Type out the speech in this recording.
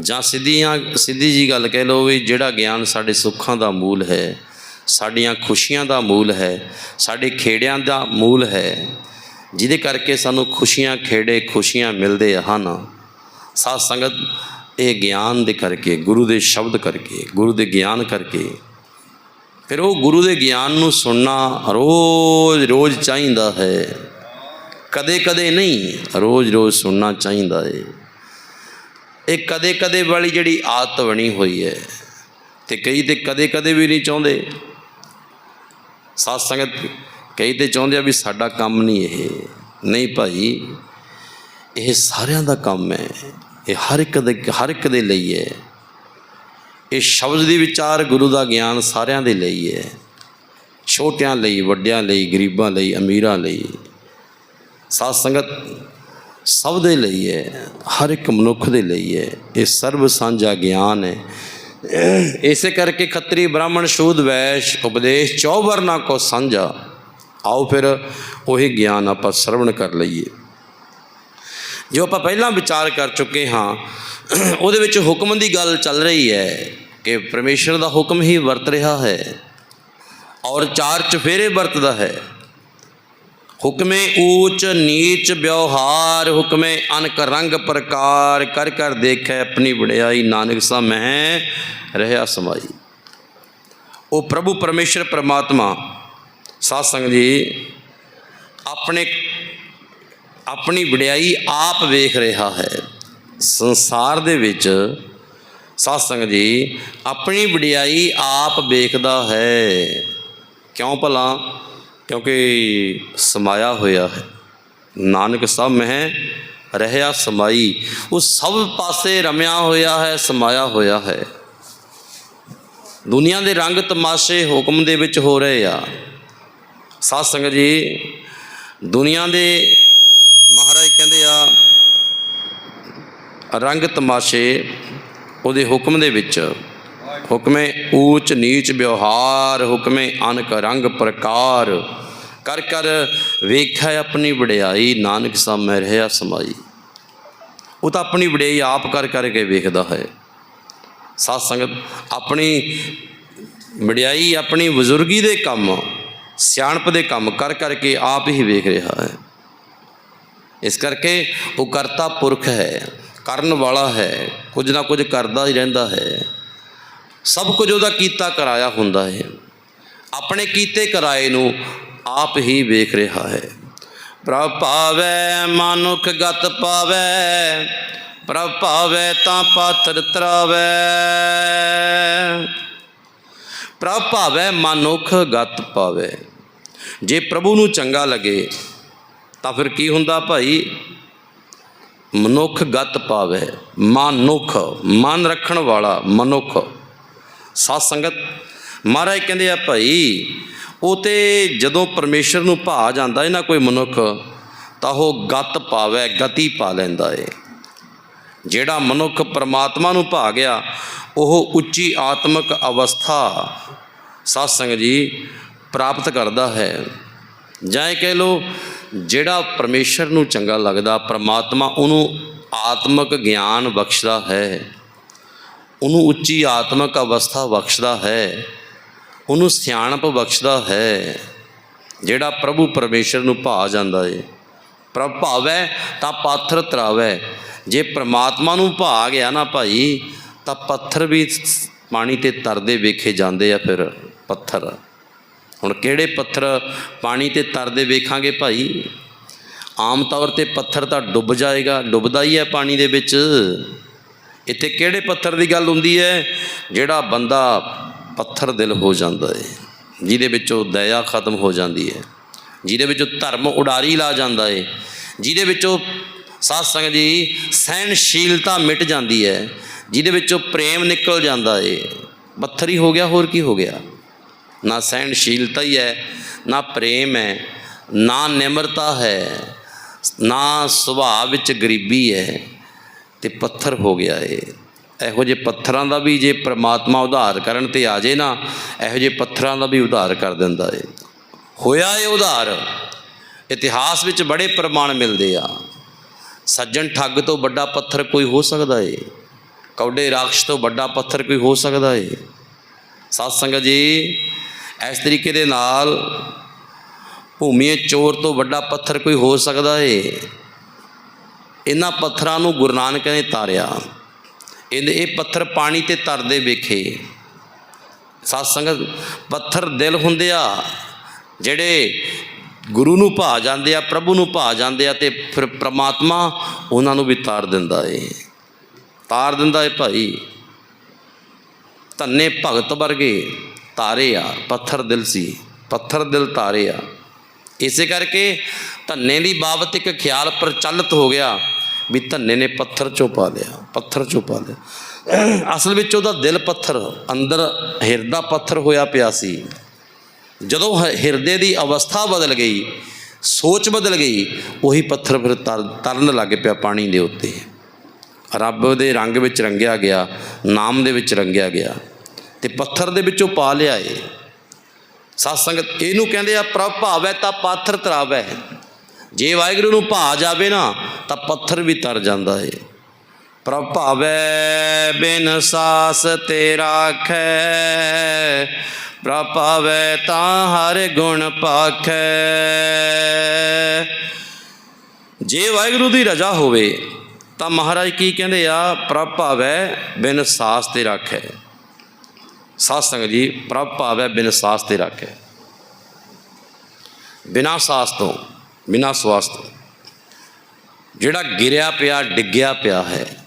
ਜਾਂ ਸਿੱਧੀਆਂ, ਸਿੱਧੀ ਜੀ ਗੱਲ ਕਹਿ ਲਓ ਵੀ ਜਿਹੜਾ ਗਿਆਨ ਸਾਡੇ ਸੁੱਖਾਂ ਦਾ ਮੂਲ ਹੈ, ਸਾਡੀਆਂ ਖੁਸ਼ੀਆਂ ਦਾ ਮੂਲ ਹੈ, ਸਾਡੇ ਖੇੜਿਆਂ ਦਾ ਮੂਲ ਹੈ, ਜਿਹਦੇ ਕਰਕੇ ਸਾਨੂੰ ਖੁਸ਼ੀਆਂ ਖੇੜੇ, ਖੁਸ਼ੀਆਂ ਮਿਲਦੇ ਹਨ। ਸਾਧ ਸੰਗਤ ਇਹ ਗਿਆਨ ਦੇ ਕਰਕੇ, ਗੁਰੂ ਦੇ ਸ਼ਬਦ ਕਰਕੇ, ਗੁਰੂ ਦੇ ਗਿਆਨ ਕਰਕੇ, ਫਿਰ ਉਹ ਗੁਰੂ ਦੇ ਗਿਆਨ ਨੂੰ ਸੁਣਨਾ ਰੋਜ਼ ਰੋਜ਼ ਚਾਹੀਦਾ ਹੈ। ਕਦੇ ਕਦੇ ਨਹੀਂ ਰੋਜ਼ ਰੋਜ਼ ਸੁਣਨਾ ਚਾਹੀਦਾ ਹੈ। ਇਹ ਕਦੇ ਕਦੇ ਵਾਲੀ ਜਿਹੜੀ ਆਦਤ ਬਣੀ ਹੋਈ ਹੈ ਤੇ ਕਈ ਤੇ ਕਦੇ ਕਦੇ ਵੀ ਨਹੀਂ ਚਾਹੁੰਦੇ। ਸਾਧ ਸੰਗਤ ਕਈ ਤੇ ਚਾਹੁੰਦੇ ਆ ਵੀ ਸਾਡਾ ਕੰਮ ਨਹੀਂ ਇਹ। ਨਹੀਂ ਭਾਈ, ਇਹ ਸਾਰਿਆਂ ਦਾ ਕੰਮ ਹੈ। ਇਹ ਹਰ ਇੱਕ ਦੇ, ਹਰ ਇੱਕ ਦੇ ਲਈ ਹੈ। ਇਹ ਸ਼ਬਦ ਦੀ ਵਿਚਾਰ ਗੁਰੂ ਦਾ ਗਿਆਨ ਸਾਰਿਆਂ ਦੇ ਲਈ ਹੈ। ਛੋਟਿਆਂ ਲਈ, ਵੱਡਿਆਂ ਲਈ, ਗਰੀਬਾਂ ਲਈ, ਅਮੀਰਾਂ ਲਈ। ਸਾਧ ਸੰਗਤ ਸਭ ਦੇ ਲਈ ਹੈ, ਹਰ ਇੱਕ ਮਨੁੱਖ ਦੇ ਲਈ ਹੈ। ਇਹ ਸਰਬ ਸਾਂਝਾ ਗਿਆਨ ਹੈ। ਇਸੇ ਕਰਕੇ ਖੱਤਰੀ ਬ੍ਰਾਹਮਣ ਸ਼ੂਦ ਵੈਸ਼ ਉਪਦੇਸ਼ ਚੌ ਵਰਨਾ ਕੋ ਸਾਂਝਾ। ਆਓ ਫਿਰ ਉਹੀ ਗਿਆਨ ਆਪਾਂ ਸਰਵਣ ਕਰ ਲਈਏ। ਜੋ ਆਪਾਂ ਪਹਿਲਾਂ ਵਿਚਾਰ ਕਰ ਚੁੱਕੇ ਹਾਂ, ਉਹਦੇ ਵਿੱਚ ਹੁਕਮ ਦੀ ਗੱਲ ਚੱਲ ਰਹੀ ਹੈ ਕਿ ਪਰਮੇਸ਼ਰ ਦਾ ਹੁਕਮ ਹੀ ਵਰਤ ਰਿਹਾ ਹੈ ਔਰ ਚਾਰ ਚਫੇਰੇ ਵਰਤਦਾ ਹੈ। ਹੁਕਮੇ ਊਚ, ਨੀਚ ਵਿਵਹਾਰ, ਹੁਕਮੇ ਅਨਕ ਰੰਗ ਪ੍ਰਕਾਰ, ਕਰ ਕਰ ਦੇਖੈ ਆਪਣੀ ਵਡਿਆਈ। ਨਾਨਕ ਸਾ ਮਹਿ ਰਹਿਆ ਸਮਾਈ। ਉਹ ਪ੍ਰਭੂ ਪਰਮੇਸ਼ਰ, ਪ੍ਰਮਾਤਮਾ ਸਾਧ ਸੰਗਤ ਜੀ, ਆਪਣੇ, ਆਪਣੀ ਵਡਿਆਈ ਆਪ ਵੇਖ ਰਿਹਾ ਹੈ। ਸੰਸਾਰ ਦੇ ਵਿੱਚ ਸਾਧ ਸੰਗਤ ਜੀ, ਆਪਣੀ ਵਡਿਆਈ ਆਪ ਵੇਖਦਾ ਹੈ। ਕਿਉਂ ਭਲਾ? ਕਿਉਂਕਿ ਸਮਾਇਆ ਹੋਇਆ ਹੈ। ਨਾਨਕ ਸਭ ਮਹਿ ਰਹਿਆ ਸਮਾਈ। ਉਹ ਸਭ ਪਾਸੇ ਰਮਿਆ ਹੋਇਆ ਹੈ, ਸਮਾਇਆ ਹੋਇਆ ਹੈ। ਦੁਨੀਆ ਦੇ ਰੰਗ ਤਮਾਸ਼ੇ ਹੁਕਮ ਦੇ ਵਿੱਚ ਹੋ ਰਹੇ ਆ। ਸਾਧ ਸੰਗਤ ਜੀ, ਦੁਨੀਆ ਦੇ ਮਹਾਰਾਜ ਕਹਿੰਦੇ ਆ, ਰੰਗ ਤਮਾਸ਼ੇ ਉਹਦੇ ਹੁਕਮ ਦੇ ਵਿੱਚ ਹੁਕਮੇ ਊਚ ਨੀਚ ਵਿਵਹਾਰ, ਹੁਕਮੇ ਅਨਕ ਰੰਗ ਪ੍ਰਕਾਰ। ਕਰ ਕਰ ਵੇਖਿਆ ਆਪਣੀ ਵਡਿਆਈ, ਨਾਨਕ ਸਾਮੈ ਰਹਿਆ ਸਮਾਈ। ਉਹ ਤਾਂ ਆਪਣੀ ਵਡਿਆਈ ਆਪ ਕਰ ਕਰਕੇ ਵੇਖਦਾ ਹੈ। ਸਾਧ ਸੰਗਤ, ਆਪਣੀ ਵਡਿਆਈ ਆਪਣੀ ਬਜ਼ੁਰਗੀ ਦੇ ਕੰਮ, ਸਿਆਣਪ ਦੇ ਕੰਮ ਕਰ ਕਰਕੇ ਆਪ ਹੀ ਵੇਖ ਰਿਹਾ ਹੈ। ਇਸ ਕਰਕੇ ਉਹ ਕਰਤਾ ਪੁਰਖ ਹੈ, ਕਰਨ ਵਾਲਾ ਹੈ, ਕੁਝ ਨਾ ਕੁਝ ਕਰਦਾ ਹੀ ਰਹਿੰਦਾ ਹੈ। ਸਭ ਕੁਝ ਉਹਦਾ ਕੀਤਾ ਕਰਾਇਆ ਹੁੰਦਾ ਹੈ। ਆਪਣੇ ਕੀਤੇ ਕਰਾਏ ਨੂੰ ਆਪ ਹੀ ਵੇਖ ਰਿਹਾ ਹੈ। ਪ੍ਰਭ ਭਾਵੈ ਮਨੁਖ ਗਤ ਪਾਵੈ, ਪ੍ਰਭ ਭਾਵੈ ਤਾਂ ਪਾਤਰ ਤਰਾਵੈ। ਪ੍ਰਭ ਭਾਵੈ ਮਨੁਖ ਗਤ ਪਾਵੈ। ਜੇ ਪ੍ਰਭੂ ਨੂੰ ਚੰਗਾ ਲੱਗੇ, ਤਾਂ ਫਿਰ ਕੀ ਹੁੰਦਾ ਭਾਈ? ਮਨੁੱਖ ਗਤ ਪਾਵੇ। ਮਨੁੱਖ, ਮਨ ਰੱਖਣ ਵਾਲਾ ਮਨੁੱਖ। ਸਾਧ ਸੰਗਤ, ਮਹਾਰਾਜ ਕਹਿੰਦੇ ਆ ਭਾਈ, ਉਹ ਤੇ ਜਦੋਂ ਪਰਮੇਸ਼ਰ ਨੂੰ ਭਾ ਜਾਂਦਾ ਹੈ ਨਾ ਕੋਈ ਮਨੁੱਖ, ਤਾਂ ਉਹ ਗਤ ਪਾਵੇ, ਗਤੀ ਪਾ ਲੈਂਦਾ ਏ। ਜਿਹੜਾ ਮਨੁੱਖ ਪਰਮਾਤਮਾ ਨੂੰ ਭਾ ਗਿਆ, ਉਹ ਉੱਚੀ ਆਤਮਿਕ ਅਵਸਥਾ ਸਾਧ ਸੰਗਤ ਜੀ ਪ੍ਰਾਪਤ ਕਰਦਾ ਹੈ। ਜਾਂ ਇਹ ਕਹਿ ਲੋ ਜਿਹੜਾ ਪਰਮੇਸ਼ਰ ਨੂੰ ਚੰਗਾ ਲੱਗਦਾ, ਪਰਮਾਤਮਾ ਉਹਨੂੰ ਆਤਮਿਕ ਗਿਆਨ ਬਖਸ਼ਦਾ ਹੈ। ਉਹਨੂੰ ਉੱਚੀ ਆਤਮਿਕ ਅਵਸਥਾ ਬਖਸ਼ਦਾ ਹੈ, ਉਹਨੂੰ ਸਿਆਣਪ ਬਖਸ਼ਦਾ ਹੈ, ਜਿਹੜਾ ਪ੍ਰਭੂ ਪਰਮੇਸ਼ਰ ਨੂੰ ਭਾ ਜਾਂਦਾ ਏ। ਪ੍ਰਭ ਭਾਵੈ ਤਾਂ ਪਾਥਰ ਤਰਾਵੈ। ਜੇ ਪ੍ਰਮਾਤਮਾ ਨੂੰ ਭਾ ਗਿਆ ਨਾ ਭਾਈ, ਤਾਂ ਪੱਥਰ ਵੀ ਪਾਣੀ ਤੇ ਤਰਦੇ ਵੇਖੇ ਜਾਂਦੇ ਆ ਫਿਰ, ਪੱਥਰ। ਹੁਣ ਕਿਹੜੇ ਪੱਥਰ ਪਾਣੀ ਤੇ ਤਰਦੇ ਵੇਖਾਂਗੇ ਭਾਈ? ਆਮ ਤੌਰ ਤੇ ਪੱਥਰ ਤਾਂ ਡੁੱਬ ਜਾਏਗਾ, ਡੁੱਬਦਾ ਹੀ ਹੈ ਪਾਣੀ ਦੇ ਵਿੱਚ। ਇੱਥੇ ਕਿਹੜੇ ਪੱਥਰ ਦੀ ਗੱਲ ਹੁੰਦੀ ਹੈ? ਜਿਹੜਾ ਬੰਦਾ ਪੱਥਰ ਦਿਲ ਹੋ ਜਾਂਦਾ ਹੈ ਜਿਹਦੇ ਵਿੱਚੋਂ ਦਇਆ ਖਤਮ ਹੋ ਜਾਂਦੀ ਹੈ ਜਿਹਦੇ ਵਿੱਚੋਂ ਧਰਮ ਉਡਾਰੀ ਲਾ ਜਾਂਦਾ ਹੈ ਜਿਹਦੇ ਵਿੱਚੋਂ ਸਾਧ ਸੰਗਤ ਜੀ ਸਹਿਣਸ਼ੀਲਤਾ ਮਿਟ ਜਾਂਦੀ ਹੈ ਜਿਹਦੇ ਵਿੱਚੋਂ ਪ੍ਰੇਮ ਨਿਕਲ ਜਾਂਦਾ ਹੈ ਪੱਥਰ ਹੀ ਹੋ ਗਿਆ, ਹੋਰ ਕੀ ਹੋ ਗਿਆ? ਨਾ ਸਹਿਣਸ਼ੀਲਤਾ ਹੀ ਹੈ, ਨਾ ਪ੍ਰੇਮ ਹੈ, ਨਾ ਨਿਮਰਤਾ ਹੈ, ਨਾ ਸੁਭਾਅ ਵਿੱਚ ਗਰੀਬੀ ਹੈ। ਤੇ ਪੱਥਰ ਹੋ ਗਿਆ ਏ। ਇਹੋ ਜਿਹੇ ਪੱਥਰਾਂ ਦਾ ਵੀ ਜੇ ਪ੍ਰਮਾਤਮਾ ਉਧਾਰ ਕਰਨ ਤੇ ਆ ਜੇ ਨਾ, ਇਹੋ ਜਿਹੇ ਪੱਥਰਾਂ ਦਾ ਵੀ ਉਧਾਰ ਕਰ ਦਿੰਦਾ ਏ। ਹੋਇਆ ਏ ਉਧਾਰ। ਇਤਿਹਾਸ ਵਿੱਚ ਬੜੇ ਪ੍ਰਮਾਣ ਮਿਲਦੇ ਆ। ਸੱਜਣ ਠੱਗ ਤੋਂ ਵੱਡਾ ਪੱਥਰ ਕੋਈ ਹੋ ਸਕਦਾ ਏ। ਕੌਡੇ ਰਾਖਸ਼ ਤੋਂ ਵੱਡਾ ਪੱਥਰ ਕੋਈ ਹੋ ਸਕਦਾ ਏ। ਸਤ ਸੰਗਤ ਜੀ, ਇਸ ਤਰੀਕੇ ਦੇ ਨਾਲ ਭੂਮੀਏ ਚੋਰ ਤੋਂ ਵੱਡਾ ਪੱਥਰ ਕੋਈ ਹੋ ਸਕਦਾ ਏ। ਇਹਨਾਂ ਪੱਥਰਾਂ ਨੂੰ ਗੁਰੂ ਨਾਨਕ ਨੇ ਤਾਰਿਆ। ਇਹਦੇ ਇਹ ਪੱਥਰ ਪਾਣੀ ਤੇ ਤਰਦੇ ਵੇਖੇ। ਸਤ ਸੰਗਤ ਪੱਥਰ ਦਿਲ ਹੁੰਦੇ ਆ, ਜਿਹੜੇ ਗੁਰੂ ਨੂੰ ਭਾ ਜਾਂਦੇ ਆ, ਪ੍ਰਭੂ ਨੂੰ ਭਾ ਜਾਂਦੇ ਆ ਤੇ ਫਿਰ ਪ੍ਰਮਾਤਮਾ ਉਹਨਾਂ ਨੂੰ ਵੀ ਤਾਰ ਦਿੰਦਾ ਏ। ਤਾਰ ਦਿੰਦਾ ਏ ਭਾਈ। ਧੰਨੇ ਭਗਤ ਵਰਗੇ ਤਾਰੇ ਆ, ਪੱਥਰ ਦਿਲ ਸੀ, ਪੱਥਰ ਦਿਲ ਤਾਰੇ ਆ। ਇਸੇ ਕਰਕੇ ਧੰਨੇ ਦੀ ਬਾਬਤ ਇੱਕ ਖਿਆਲ ਪ੍ਰਚਲਿਤ ਹੋ ਗਿਆ। ਵੀ ਧੰਨੇ ਨੇ ਪੱਥਰ ਚੋਂ ਪਾ ਲਿਆ, ਪੱਥਰ ਚੋਂ ਪਾ ਲਿਆ। ਅਸਲ ਵਿੱਚ ਉਹਦਾ ਦਿਲ ਪੱਥਰ, ਅੰਦਰ ਹਿਰਦਾ ਪੱਥਰ ਹੋਇਆ ਪਿਆ ਸੀ। ਜਦੋਂ ਹ- ਹਿਰਦੇ ਦੀ ਅਵਸਥਾ ਬਦਲ ਗਈ, ਸੋਚ ਬਦਲ ਗਈ, ਉਹੀ ਪੱਥਰ ਫਿਰ ਤਰ- ਤਰਨ ਲੱਗ ਪਿਆ ਪਾਣੀ ਦੇ ਉੱਤੇ। ਰੱਬ ਦੇ ਰੰਗ ਵਿੱਚ ਰੰਗਿਆ ਗਿਆ, ਨਾਮ ਦੇ ਵਿੱਚ ਰੰਗਿਆ ਗਿਆ, ਤੇ ਪੱਥਰ ਦੇ ਵਿੱਚੋਂ ਪਾ ਲਿਆ ਏ। ਸਤ ਸੰਗਤ ਇਹਨੂੰ ਕਹਿੰਦੇ ਆ ਪ੍ਰਭ ਭਾਵੈ ਤਾਂ ਪਾਥਰ ਤਰਾਵੈ। ਜੇ ਵਾਹਿਗੁਰੂ ਨੂੰ ਭਾ ਜਾਵੇ ਨਾ, ਤਾਂ ਪੱਥਰ ਵੀ ਤਰ ਜਾਂਦਾ ਏ। ਪ੍ਰਭਾਵੈ ਬਿਨ ਸਾਸ ਤੇ ਰਾਖੈ। ਪ੍ਰਭ ਭਾਵੈ, ਤਾਂ ਹਰ ਗੁਣ ਪਾਖੈ। ਜੇ ਵਾਹਿਗੁਰੂ ਦੀ ਰਜ਼ਾ ਹੋਵੇ, ਤਾਂ ਮਹਾਰਾਜ ਕੀ ਕਹਿੰਦੇ ਆ? ਪ੍ਰਭਾਵੈ ਬਿਨ ਸਾਸ ਤੇ ਰਾਖੈ। ਸਾਧ ਸੰਗਤ ਜੀ, ਪ੍ਰਭ ਭਾਵੈ, ਬਿਨ ਸਾਸ ਤੇ ਰਾਖੈ। ਬਿਨਾ ਸਾਸ ਤੋਂ ਬਿਨਾਂ ਸਵਾਸ ਜਿਹੜਾ ਗਿਰਿਆ ਪਿਆ ਡਿੱਗਿਆ ਪਿਆ ਹੈ।